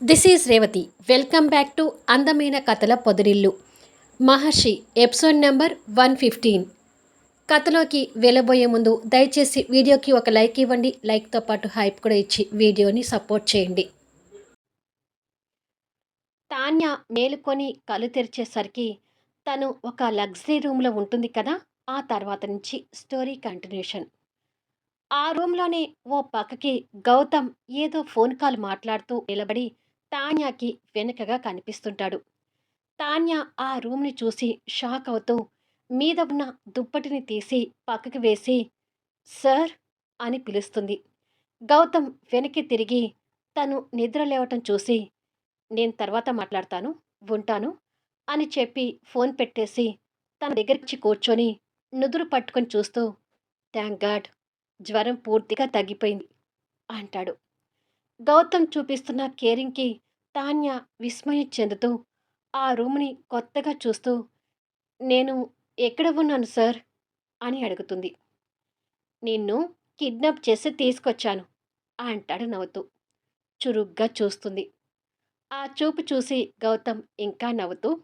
This is Revathi welcome back to అందమైన కథల పొదరిల్లు Maharshi episode number one fifteen కథలోకి వెళ్ళబోయే ముందు దయచేసి వీడియోకి ఒక లైక్ ఇవ్వండి లైక్తో పాటు హైప్ కూడా ఇచ్చి వీడియోని సపోర్ట్ చేయండి తాన్య మేలుకొని కళ్ళు తెరిచేసరికి తను ఒక లగ్జరీ రూమ్లో ఉంటుంది కదా ఆ తర్వాత నుంచి స్టోరీ కంటిన్యూషన్ ఆ రూమ్లోనే ఓ పక్కకి గౌతమ్ ఏదో ఫోన్ కాల్ మాట్లాడుతూ నిలబడి తాన్యాకి వెనుకగా కనిపిస్తుంటాడు. తాన్యా ఆ రూమ్ని చూసి షాక్ అవుతూ మీద ఉన్న దుప్పటిని తీసి పక్కకి వేసి సార్ అని పిలుస్తుంది. గౌతమ్ వెనక్కి తిరిగి తను నిద్ర లేవటం చూసి నేను తర్వాత మాట్లాడతాను ఉంటాను అని చెప్పి ఫోన్ పెట్టేసి తన దగ్గరికి కూర్చొని నుదురు పట్టుకొని చూస్తూ థ్యాంక్ గాడ్ జ్వరం పూర్తిగా తగ్గిపోయింది అంటాడు. గౌతమ్ చూపిస్తున్న కేరింగ్కి తాన్య విస్మయం చెందుతూ ఆ రూమ్ని కొత్తగా చూస్తూ నేను ఎక్కడ ఉన్నాను సార్? అని అడుగుతుంది. నిన్ను కిడ్నాప్ చేసి తీసుకొచ్చాను అంటాడు నవ్వుతూ. చురుగ్గా చూస్తుంది. ఆ చూపు చూసి గౌతమ్ ఇంకా నవ్వుతూ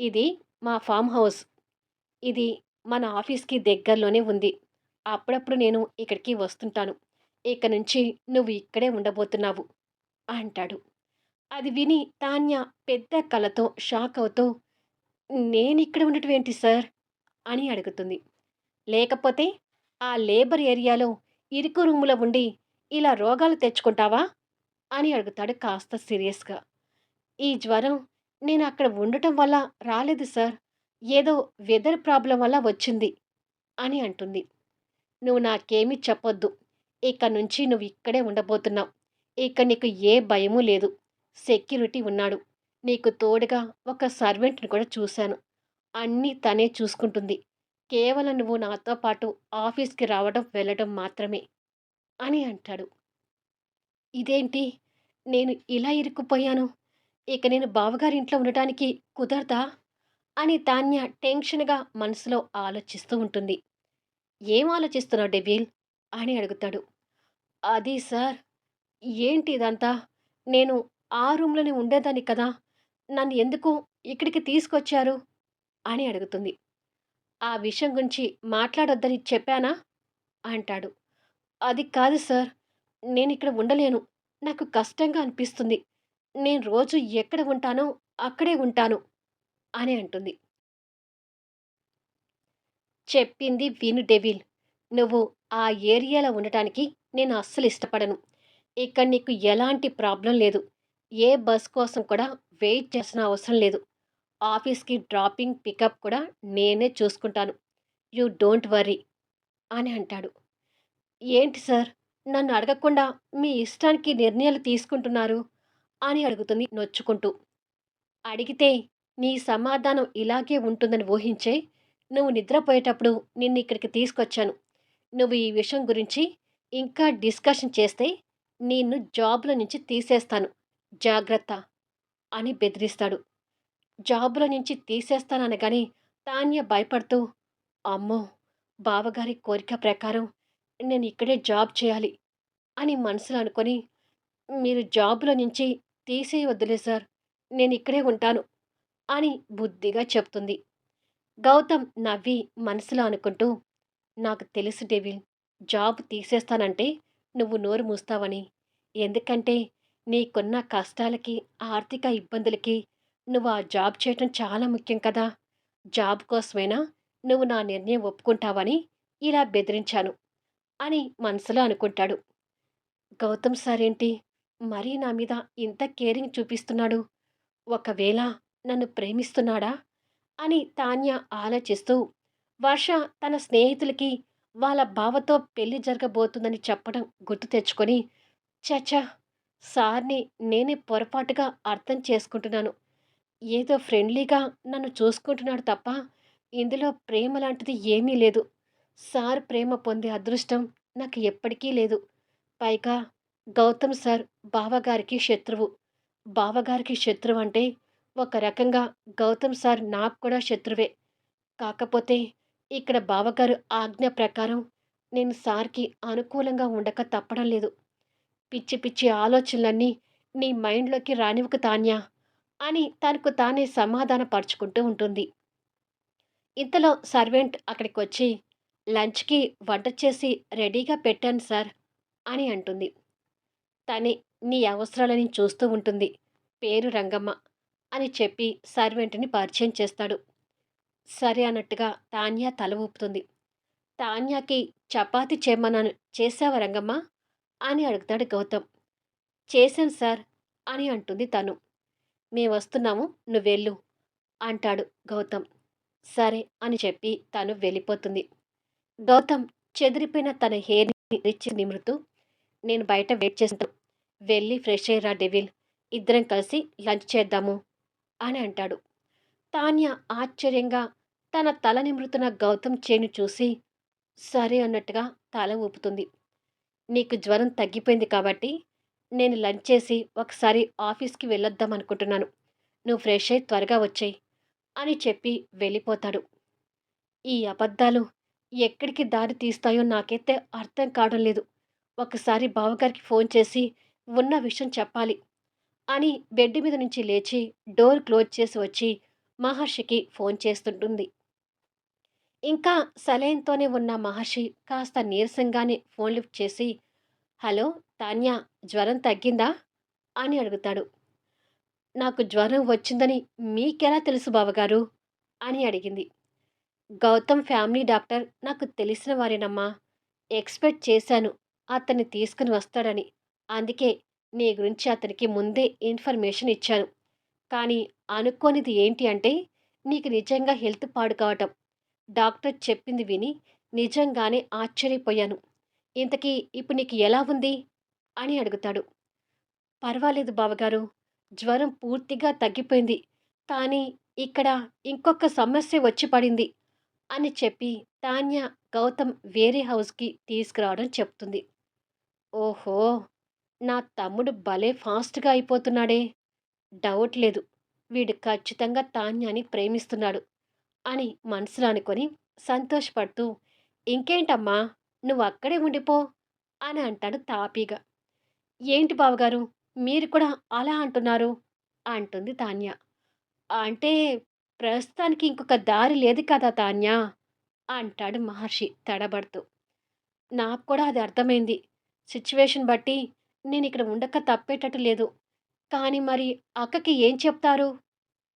ఇది మా ఫామ్ హౌస్. ఇది మన ఆఫీస్కి దగ్గరలోనే ఉంది. అప్పుడప్పుడు నేను ఇక్కడికి వస్తుంటాను. ఇక నుంచి నువ్వు ఇక్కడే ఉండబోతున్నావు అంటాడు. అది విని తాన్య పెద్ద కళతో షాక్ అవుతూ నేను ఇక్కడ ఉండటం ఏంటి సార్? అని అడుగుతుంది. లేకపోతే ఆ లేబర్ ఏరియాలో ఇరుకు రూములో ఉండి ఇలా రోగాలు తెచ్చుకుంటావా? అని అడుగుతాడు కాస్త సీరియస్గా. ఈ జ్వరం నేను అక్కడ ఉండటం వల్ల రాలేదు సార్. ఏదో వెదర్ ప్రాబ్లం వల్ల వచ్చింది అని అంటుంది. నువ్వు నాకేమీ చెప్పొద్దు. ఇక నుంచి నువ్వు ఇక్కడే ఉండబోతున్నావు. ఇక నీకు ఏ భయమూ లేదు. సెక్యూరిటీ ఉన్నాడు. నీకు తోడుగా ఒక సర్వెంట్ని కూడా చూశాను. అన్నీ తనే చూసుకుంటుంది. కేవలం నువ్వు నాతో పాటు ఆఫీస్కి రావడం వెళ్ళడం మాత్రమే అని అంటాడు. ఇదేంటి? నేను ఇలా ఇరుక్కుపోయాను? ఇక నేను బావగారింట్లో ఉండటానికి కుదరదా? అని తాన్య టెన్షన్గా మనసులో ఆలోచిస్తూ ఉంటుంది. ఏం ఆలోచిస్తున్నావు డెబిల్ అని అడుగుతాడు. అది సార్ ఏంటి ఇదంతా? నేను ఆ రూమ్లోనే ఉండేదాన్ని కదా! నన్ను ఎందుకు ఇక్కడికి తీసుకొచ్చారు? అని అడుగుతుంది. ఆ విషయం గురించి మాట్లాడొద్దని చెప్పానా? అంటాడు. అది కాదు సార్ నేను ఇక్కడ ఉండలేను. నాకు కష్టంగా అనిపిస్తుంది. నేను రోజు ఎక్కడ ఉంటానో అక్కడే ఉంటాను అని అంటుంది. చెప్పింది విను డెవిల్. నువ్వు ఆ ఏరియాలో ఉండటానికి నేను అస్సలు ఇష్టపడను. ఇక్కడ నీకు ఎలాంటి ప్రాబ్లం లేదు. ఏ బస్ కోసం కూడా వెయిట్ చేసిన అవసరం లేదు. ఆఫీస్కి డ్రాపింగ్ పికప్ కూడా నేనే చూసుకుంటాను. యూ డోంట్ వర్రీ అని అంటాడు. ఏంటి సార్? నన్ను అడగకుండా మీ ఇష్టానికి నిర్ణయాలు తీసుకుంటున్నారు? అని అడుగుతుంది నొచ్చుకుంటూ. అడిగితే నీ సమాధానం ఇలాగే ఉంటుందని ఊహించే నువ్వు నిద్రపోయేటప్పుడు నిన్ను ఇక్కడికి తీసుకొచ్చాను. నువ్వు ఈ విషయం గురించి ఇంకా డిస్కషన్ చేస్తే నిన్ను జాబ్లో నుంచి తీసేస్తాను. జాగ్రత్త అని బెదిరిస్తాడు. జాబ్లో నుంచి తీసేస్తాననగాని తాన్య భయపడుతూ అమ్మో బావగారి కోరిక ప్రకారం నేను ఇక్కడే జాబ్ చేయాలి అని మనసులో అనుకొని మీరు జాబ్లో నుంచి తీసేయవద్దులే సార్ నేను ఇక్కడే ఉంటాను అని బుద్ధిగా చెప్తుంది. గౌతమ్ నవ్వి మనసులో అనుకుంటూ నాకు తెలుసు డెవిల్ జాబ్ తీసేస్తానంటే నువ్వు నోరు మూస్తావని. ఎందుకంటే నీకున్న కష్టాలకి ఆర్థిక ఇబ్బందులకి నువ్వు ఆ జాబ్ చేయటం చాలా ముఖ్యం కదా. జాబ్ కోసమైనా నువ్వు నా నిర్ణయం ఒప్పుకుంటావని ఇలా బెదిరించాను అని మనసులో అనుకుంటాడు. గౌతమ్ సార్ ఏంటి మరీ నా మీద ఇంత కేరింగ్ చూపిస్తున్నాడు? ఒకవేళ నన్ను ప్రేమిస్తున్నాడా? అని తాన్య ఆలోచిస్తూ వర్ష తన స్నేహితులకి వాళ్ళ బావతో పెళ్ళి జరగబోతుందని చెప్పడం గుర్తు తెచ్చుకొని చచా సార్ని నేనే పొరపాటుగా అర్థం చేసుకుంటున్నాను. ఏదో ఫ్రెండ్లీగా నన్ను చూసుకుంటున్నాడు తప్ప ఇందులో ప్రేమ లాంటిది ఏమీ లేదు. సార్ ప్రేమ పొందే అదృష్టం నాకు ఎప్పటికీ లేదు. పైగా గౌతమ్ సార్ బావగారికి శత్రువు. బావగారికి శత్రువు అంటే ఒక రకంగా గౌతమ్ సార్ నాకు కూడా శత్రువే. కాకపోతే ఇక్కడ బావగారు ఆజ్ఞ ప్రకారం నేను సార్కి అనుకూలంగా ఉండక తప్పడం లేదు. పిచ్చి పిచ్చి ఆలోచనలన్నీ నీ మైండ్‌లోకి రానివ్వకు తాన్యా అని తనకు తానే సమాధానపరుచుకుంటూ ఉంటుంది. ఇంతలో సర్వెంట్ అక్కడికి వచ్చి లంచ్‌కి వంట చేసి రెడీగా పెట్టాను సార్ అని అంటుంది. తనే నీ అవసరాలని చూస్తూ ఉంటుంది. పేరు రంగమ్మ అని చెప్పి సర్వెంట్‌ని పరిచయం చేస్తాడు. సరే అన్నట్టుగా తాన్యా తల ఊపుతుంది. తాన్యాకి చపాతి చేయమన్నాను చేసావా రంగమ్మ? అని అడుగుతాడు గౌతమ్. చేశాను సార్ అని అంటుంది తను. మేము వస్తున్నాము నువ్వెళ్ళు అంటాడు గౌతమ్. సరే అని చెప్పి తను వెళ్ళిపోతుంది. గౌతమ్ చెదిరిపోయిన తన హెయిర్‌ని రిచ్ నిమృతు నేను బయట వెయిట్ చేస్తాను. వెళ్ళి ఫ్రెష్ అయ్యరా డెవిల్. ఇద్దరం కలిసి లంచ్ చేద్దాము అని అంటాడు. తాన్య ఆశ్చర్యంగా తన తల నిమృతున గౌతమ్ చేయిని చూసి సరే అన్నట్టుగా తల ఊపుతుంది. నీకు జ్వరం తగ్గిపోయింది కాబట్టి నేను లంచ్ చేసి ఒకసారి ఆఫీస్‌కి వెళ్ళొద్దాం అనుకుంటున్నాను. నువ్వు ఫ్రెష్ అయ్యి త్వరగా వచ్చేయి అని చెప్పి వెళ్ళిపోతాడు. ఈ అబద్ధాలు ఎక్కడికి దారి తీస్తాయో నాకైతే అర్థం కావడం లేదు. ఒకసారి బావగారికి ఫోన్ చేసి ఉన్న విషయం చెప్పాలి అని బెడ్ మీద నుంచి లేచి డోర్ క్లోజ్ చేసి వచ్చి మహర్షికి ఫోన్ చేస్తుంటుంది. ఇంకా సలైన్‌తోనే ఉన్న మహర్షి కాస్త నీరసంగానే ఫోన్ లిఫ్ట్ చేసి హలో తాన్యా జ్వరం తగ్గిందా? అని అడుగుతాడు. నాకు జ్వరం వచ్చిందని మీకెలా తెలుసు బావగారు? అని అడిగింది. గౌతమ్ ఫ్యామిలీ డాక్టర్ నాకు తెలిసిన వారేనమ్మా. ఎక్స్‌పెక్ట్ చేశాను అతన్ని తీసుకుని వస్తాడని. అందుకే నీ గురించి అతనికి ముందే ఇన్ఫర్మేషన్ ఇచ్చాను. కానీ అనుకోనిది ఏంటి అంటే నీకు నిజంగా హెల్త్ పాడు కావటం. డాక్టర్ చెప్పింది విని నిజంగానే ఆశ్చర్యపోయాను. ఇంతకీ ఇప్పుడు నీకు ఎలా ఉంది? అని అడుగుతాడు. పర్వాలేదు బావగారు. జ్వరం పూర్తిగా తగ్గిపోయింది. కానీ ఇక్కడ ఇంకొక సమస్య వచ్చి పడింది అని చెప్పి తాన్య గౌతమ్ వేరే హౌస్‌కి తీసుకురావడం చెప్తుంది. ఓహో! నా తమ్ముడు భలే ఫాస్ట్‌గా అయిపోతున్నాడే! డౌట్ లేదు. వీడు ఖచ్చితంగా తాన్యాని ప్రేమిస్తున్నాడు అని మనసులో అనుకొని సంతోషపడుతూ ఇంకేంటమ్మా నువ్వు అక్కడే ఉండిపో అని అంటాడు తాపీగా. ఏంటి బావగారు మీరు కూడా అలా అంటున్నారు? అంటుంది తాన్య. అంటే ప్రస్తుతానికి ఇంకొక దారి లేదు కదా తాన్య అంటాడు మహర్షి తడబడుతూ. నాకు కూడా అది అర్థమైంది. సిచ్యువేషన్ బట్టి నేను ఇక్కడ ఉండక తప్పేటట్టు లేదు. కానీ మరి అక్కకి ఏం చెప్తారు?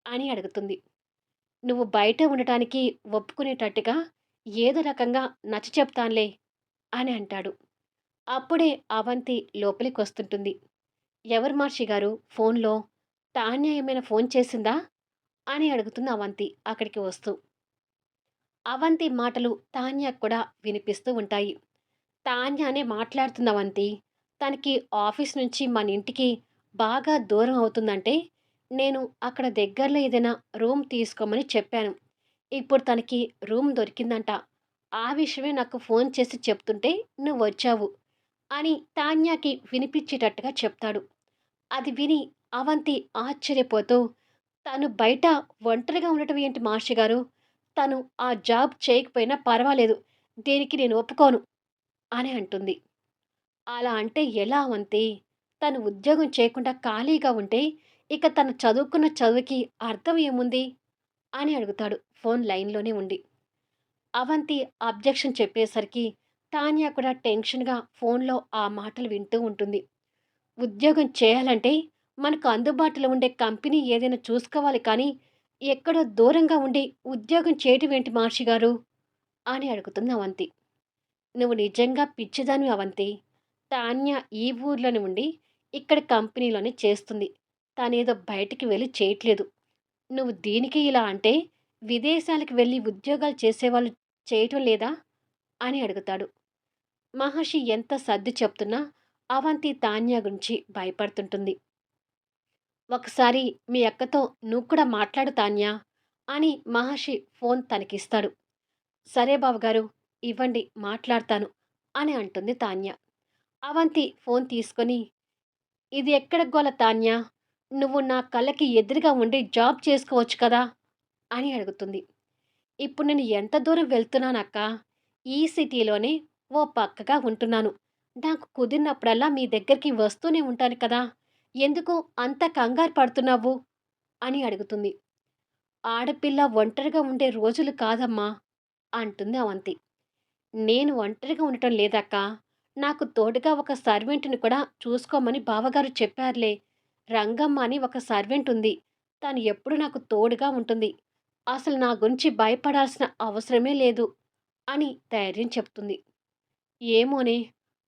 అని అడుగుతుంది. నువ్వు బయట ఉండటానికి ఒప్పుకునేటట్టుగా ఏదో రకంగా నచ్చ చెప్తానులే అని అంటాడు. అప్పుడే అవంతి లోపలికి వస్తుంటుంది ఎవరు మహర్షి గారు ఫోన్‌లో? తాన్య ఏమైనా ఫోన్ చేసిందా? అని అడుగుతుంది అవంతి అక్కడికి వస్తూ. అవంతి మాటలు తాన్య కూడా వినిపిస్తూ ఉంటాయి. తాన్యానే మాట్లాడుతుంది అవంతి. తనకి ఆఫీస్ నుంచి మన ఇంటికి బాగా దూరం అవుతుందంటే నేను అక్కడ దగ్గరలో ఏదైనా రూమ్ తీసుకోమని చెప్పాను. ఇప్పుడు తనకి రూమ్ దొరికిందంట. ఆ విషయమే నాకు ఫోన్ చేసి చెప్తుంటే నువ్వు వచ్చావు అని తాన్యాకి వినిపించేటట్టుగా చెప్తాడు. అది విని అవంతి ఆశ్చర్యపోతూ తను బయట ఒంటరిగా ఉండటం ఏంటి మహర్షి గారు? తను ఆ జాబ్ చేయకపోయినా పర్వాలేదు. దీనికి నేను ఒప్పుకోను అని అంటుంది. అలా అంటే ఎలా అవంతి? తను ఉద్యోగం చేయకుండా ఖాళీగా ఉంటే ఇక తను చదువుకున్న చదువుకి అర్థం ఏముంది? అని అడుగుతాడు ఫోన్ లైన్‌లోనే ఉండి. అవంతి అబ్జెక్షన్ చెప్పేసరికి తాన్యా కూడా టెన్షన్‌గా ఫోన్‌లో ఆ మాటలు వింటూ ఉంటుంది. ఉద్యోగం చేయాలంటే మనకు అందుబాటులో ఉండే కంపెనీ ఏదైనా చూసుకోవాలి కానీ ఎక్కడో దూరంగా ఉండి ఉద్యోగం చేయటం ఏంటి మహర్షి గారు? అని అడుగుతుంది అవంతి. నువ్వు నిజంగా పిచ్చిదానివి అవంతి. తాన్య ఈ ఊర్లోనే ఉండి ఇక్కడ కంపెనీలోనే చేస్తుంది. తనేదో బయటికి వెళ్ళి చేయట్లేదు. నువ్వు దీనికి ఇలా అంటే విదేశాలకు వెళ్ళి ఉద్యోగాలు చేసేవాళ్ళు చేయటం లేదా? అని అడుగుతాడు. మహర్షి ఎంత సర్ది చెప్తున్నా అవంతి తాన్య గురించి భయపడుతుంటుంది. ఒకసారి మీ అక్కతో నువ్వు కూడా మాట్లాడు తాన్య అని మహర్షి ఫోన్ తనకిస్తాడు. సరే బావగారు ఇవ్వండి మాట్లాడతాను అని అంటుంది తాన్య. అవంతి ఫోన్ తీసుకొని ఇది ఎక్కడ గోల తాన్య? నువ్వు నా కళ్ళకి ఎదురుగా ఉండి జాబ్ చేసుకోవచ్చు కదా! అని అడుగుతుంది. ఇప్పుడు నేను ఎంత దూరం వెళ్తున్నానక్క ఈ సిటీలోనే ఓ పక్కగా ఉంటున్నాను. నాకు కుదిరినప్పుడల్లా మీ దగ్గరికి వస్తూనే ఉంటాను కదా! ఎందుకు అంత కంగారు పడుతున్నావు అని అడుగుతుంది ఆడపిల్ల ఒంటరిగా ఉండే రోజులు కాదమ్మా అంటుంది అవంతి నేను ఒంటరిగా ఉండటం లేదక్క నాకు తోడుగా ఒక సర్వెంట్ని కూడా చూసుకోమని బావగారు చెప్పారులే రంగమ్మ అని ఒక సర్వెంట్ ఉంది. తను ఎప్పుడు నాకు తోడుగా ఉంటుంది. అసలు నా గురించి భయపడాల్సిన అవసరమే లేదు అని ధైర్యం చెప్తుంది. ఏమోనే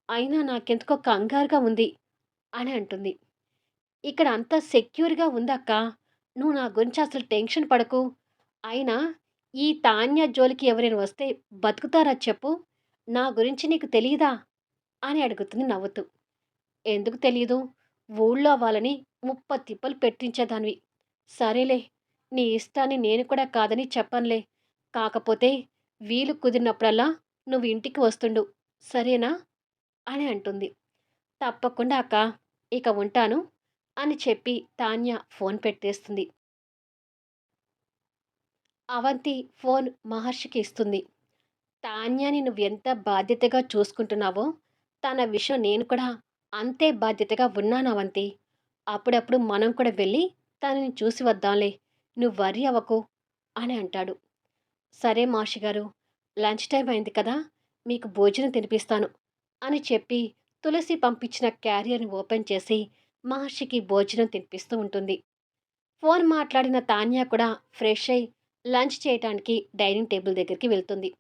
అయినా నాకెందుకో కంగారుగా ఉంది అని అంటుంది. ఇక్కడ అంతా సెక్యూర్గా ఉందక్క నువ్వు నా గురించి అసలు టెన్షన్ పడకు. అయినా ఈ తాన్య జోలికి ఎవరైనా వస్తే బతుకుతారా చెప్పు? నా గురించి నీకు తెలియదా అని అడుగుతుంది నవ్వుతూ. ఎందుకు తెలియదు ఊళ్ళో వాళ్ళని ముప్ప తిప్పలు పెట్టించేదానివి. సరేలే నీ ఇష్టాన్ని నేను కూడా కాదని చెప్పనులే. కాకపోతే వీలు కుదిరినప్పుడల్లా నువ్వు ఇంటికి వస్తుండు. సరేనా? అని అంటుంది. తప్పకుండా అక్క ఇక ఉంటాను అని చెప్పి తాన్య ఫోన్ పెట్టేస్తుంది. అవంతి ఫోన్ మహర్షికి ఇస్తుంది. తాన్యాని నువ్వెంత బాధ్యతగా చూసుకుంటున్నావో తన విషయం నేను కూడా అంతే బాధ్యతగా ఉన్నాను అవంతి. అప్పుడప్పుడు మనం కూడా వెళ్ళి తనని చూసి వద్దాంలే నువ్వు వరి అవ్వకు అని అంటాడు. సరే మాషి గారు లంచ్ టైం అయింది కదా మీకు భోజనం తినిపిస్తాను అని చెప్పి తులసి పంపించిన క్యారియర్ని ఓపెన్ చేసి మహర్షికి భోజనం తినిపిస్తూ ఉంటుంది. ఫోన్ మాట్లాడిన తాన్యా కూడా ఫ్రెష్ అయి లంచ్ చేయటానికి డైనింగ్ టేబుల్ దగ్గరికి వెళ్తుంది.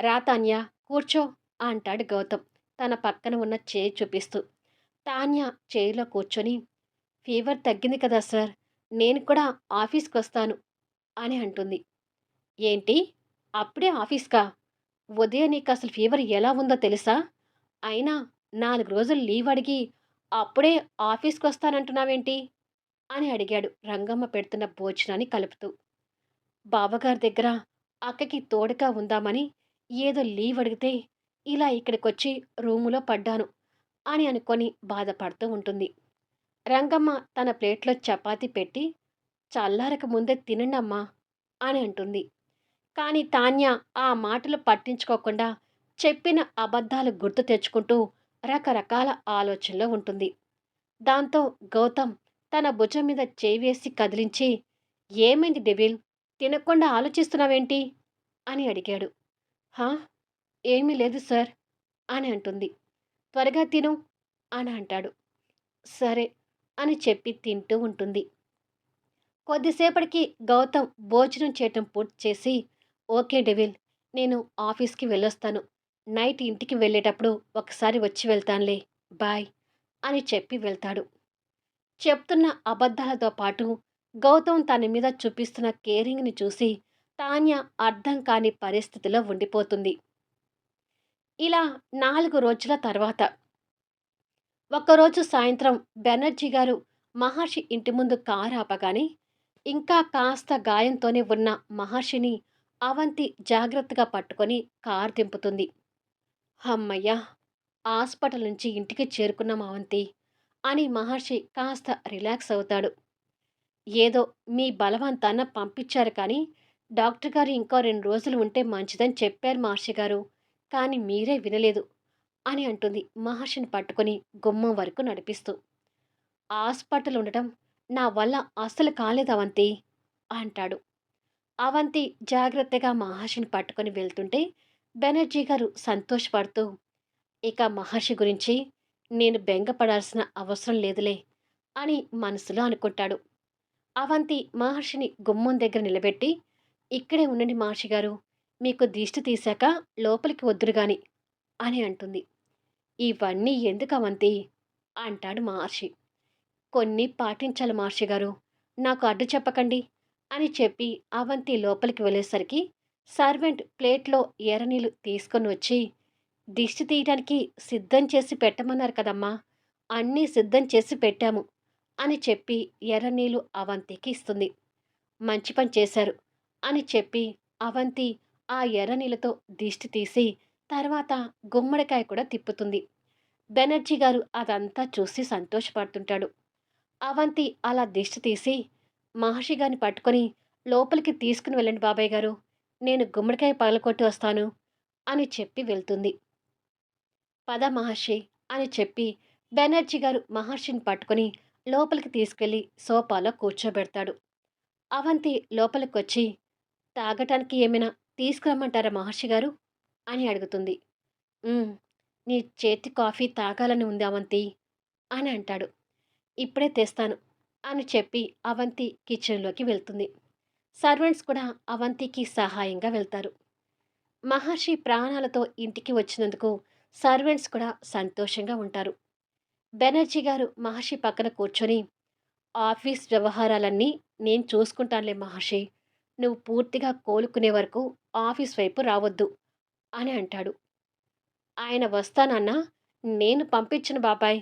రా తాన్యా కూర్చో అంటాడు గౌతమ్ తన పక్కన ఉన్న చేయి చూపిస్తూ. తాన్య చైర్లో కూర్చొని ఫీవర్ తగ్గింది కదా సార్ నేను కూడా ఆఫీస్కి వస్తాను అని అంటుంది. ఏంటి? అప్పుడే ఆఫీస్కా? ఉదయం నీకు అసలు ఫీవర్ ఎలా ఉందో తెలుసా? అయినా నాలుగు రోజులు లీవ్ అడిగి అప్పుడే ఆఫీస్కి వస్తానంటున్నావేంటి అని అడిగాడు రంగమ్మ పెడుతున్న భోజనాన్ని కలుపుతూ. బావగారి దగ్గర అక్కకి తోడుగా ఉందామని ఏదో లీవ్ అడిగితే ఇలా ఇక్కడికొచ్చి రూములో పడ్డాను అని అనుకొని బాధపడుతూ ఉంటుంది. రంగమ్మ తన ప్లేట్లో చపాతి పెట్టి చల్లారక ముందే తినండమ్మా అని అంటుంది. కానీ తాన్య ఆ మాటలు పట్టించుకోకుండా చెప్పిన అబద్ధాలు గుర్తు తెచ్చుకుంటూ రకరకాల ఆలోచనలో ఉంటుంది. దాంతో గౌతమ్ తన భుజం మీద చేవేసి కదిలించి ఏమైంది డెవిల్? తినకుండా ఆలోచిస్తున్నావేంటి? అని అడిగాడు. హా? ఏమీ లేదు సార్ అని అంటుంది. త్వరగా తిను అని అంటాడు. సరే అని చెప్పి తింటూ ఉంటుంది. కొద్దిసేపటికి గౌతమ్ భోజనం చేయటం పూర్తి చేసి ఓకే డెవిల్ నేను ఆఫీస్కి వెళ్ళొస్తాను. నైట్ ఇంటికి వెళ్ళేటప్పుడు ఒకసారి వచ్చి వెళ్తానులే బాయ్ అని చెప్పి వెళ్తాడు. చెప్తున్న అబద్ధాలతో పాటు గౌతమ్ తన మీద చూపిస్తున్న కేరింగ్ని చూసి తాన్య అర్థం కాని పరిస్థితిలో ఉండిపోతుంది. ఇలా నాలుగు రోజుల తర్వాత ఒకరోజు సాయంత్రం బెనర్జీ గారు మహర్షి ఇంటి ముందు కారు ఆపగానే ఇంకా కాస్త గాయంతోనే ఉన్న మహర్షిని అవంతి జాగ్రత్తగా పట్టుకొని కారు దింపుతుంది. అమ్మయ్యా హాస్పిటల్ నుంచి ఇంటికి చేరుకున్నాం అవంతి అని మహర్షి కాస్త రిలాక్స్ అవుతాడు. ఏదో మీ బలవంతాన పంపించారు కానీ డాక్టర్ గారు ఇంకో రెండు రోజులు ఉంటే మంచిదని చెప్పారు మహర్షి గారు కానీ మీరే వినలేదు. అని అంటుంది మహర్షిని పట్టుకొని గుమ్మం వరకు నడిపిస్తూ. హాస్పిటల్ ఉండటం నా వల్ల అస్సలు కాలేదు అవంతి అంటాడు. అవంతి జాగ్రత్తగా మహర్షిని పట్టుకొని వెళ్తుంటే బెనర్జీ గారు సంతోషపడుతూ ఇక మహర్షి గురించి నేను బెంగపడాల్సిన అవసరం లేదులే అని మనసులో అనుకుంటాడు. అవంతి మహర్షిని గుమ్మం దగ్గర నిలబెట్టి ఇక్కడే ఉండండి మహర్షి గారు మీకు దిష్టి తీశాక లోపలికి వద్దురు గాని అని అంటుంది. ఇవన్నీ ఎందుకు అవంతి అంటాడు మహర్షి. కొన్ని పాటించాలి మహర్షి గారు. నాకు అడ్డు చెప్పకండి అని చెప్పి అవంతి లోపలికి వెళ్ళేసరికి సర్వెంట్ ప్లేట్లో ఎర్రనీళ్ళు తీసుకొని వచ్చి దిష్టి తీయడానికి సిద్ధం చేసి పెట్టమన్నారు కదమ్మా అన్నీ సిద్ధం చేసి పెట్టాము అని చెప్పి ఎర్రనీళ్ళు అవంతికి ఇస్తుంది. మంచి పని చేశారు అని చెప్పి అవంతి ఆ ఎర్రనీళ్ళతో దిష్టి తీసి తర్వాత గుమ్మడికాయ కూడా తిప్పుతుంది బెనర్జీ గారు అదంతా చూసి సంతోషపడుతుంటాడు అవంతి అలా దిష్టి తీసి మహర్షి గారిని పట్టుకొని లోపలికి తీసుకుని వెళ్ళండి బాబాయ్ గారు నేను గుమ్మడికాయ పగలకొట్టి వస్తాను అని చెప్పి వెళ్తుంది పద మహర్షి అని చెప్పి బెనర్జీ గారు మహర్షిని పట్టుకొని లోపలికి తీసుకెళ్ళి సోఫాలో కూర్చోబెడతాడు. అవంతి లోపలికొచ్చి, "తాగటానికి ఏమైనా తీసుకురమ్మంటారా మహర్షి గారు?" అని అడుగుతుంది. నీ చేతి కాఫీ తాగాలని ఉంది అవంతి" అని అంటాడు. "ఇప్పుడే తెస్తాను" అని చెప్పి అవంతి కిచెన్‌లోకి వెళ్తుంది. సర్వెంట్స్ కూడా అవంతికి సహాయంగా వెళ్తారు. మహర్షి ప్రాణాలతో ఇంటికి వచ్చినందుకు సర్వెంట్స్ కూడా సంతోషంగా ఉంటారు. బెనర్జీ గారు మహర్షి పక్కన కూర్చొని, "ఆఫీస్ వ్యవహారాలన్నీ నేను చూసుకుంటానులే మహర్షి. నువ్వు పూర్తిగా కోలుకునే వరకు ఆఫీస్ వైపు రావద్దు" అని అంటాడు. ఆయన వస్తానన్నా, నేను పంపించను బాబాయ్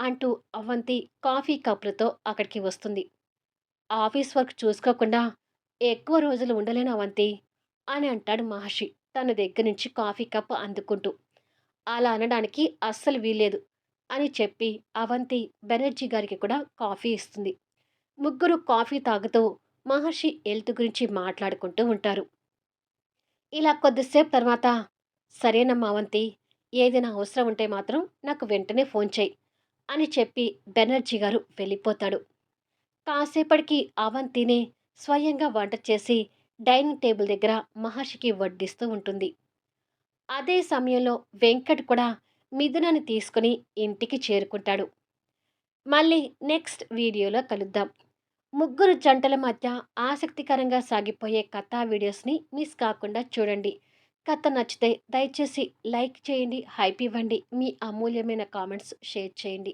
అంటూ అవంతి కాఫీ కప్పులతో అక్కడికి వస్తుంది. ఆఫీస్ వర్క్ చూసుకోకుండా ఎక్కువ రోజులు ఉండలేను అవంతి అని అంటాడు మహర్షి తన దగ్గర నుంచి కాఫీ కప్ అందుకుంటూ. అలా అనడానికి అస్సలు వీల్లేదు అని చెప్పి అవంతి బెనర్జీ గారికి కూడా కాఫీ ఇస్తుంది. ముగ్గురు కాఫీ తాగుతూ మహర్షి హెల్త్ గురించి మాట్లాడుకుంటూ ఉంటారు. ఇలా కొద్దిసేపు తర్వాత, "సరేనమ్మా అవంతి, ఏదైనా అవసరం ఉంటే మాత్రం నాకు వెంటనే ఫోన్ చెయ్యి" అని చెప్పి బెనర్జీ గారు వెళ్ళిపోతాడు. కాసేపటికి అవంతినే స్వయంగా వంట చేసి డైనింగ్ టేబుల్ దగ్గర మహర్షికి వడ్డిస్తూ ఉంటుంది. అదే సమయంలో వెంకట్ కూడా మిథునని తీసుకుని ఇంటికి చేరుకుంటాడు. మళ్ళీ నెక్స్ట్ వీడియోలో కలుద్దాం. ముగ్గురు జంటల మధ్య ఆసక్తికరంగా సాగిపోయే కథా వీడియోస్‌ని మిస్ కాకుండా చూడండి. కథ నచ్చితే దయచేసి లైక్ చేయండి, హైప్ ఇవ్వండి. మీ అమూల్యమైన కామెంట్స్ షేర్ చేయండి.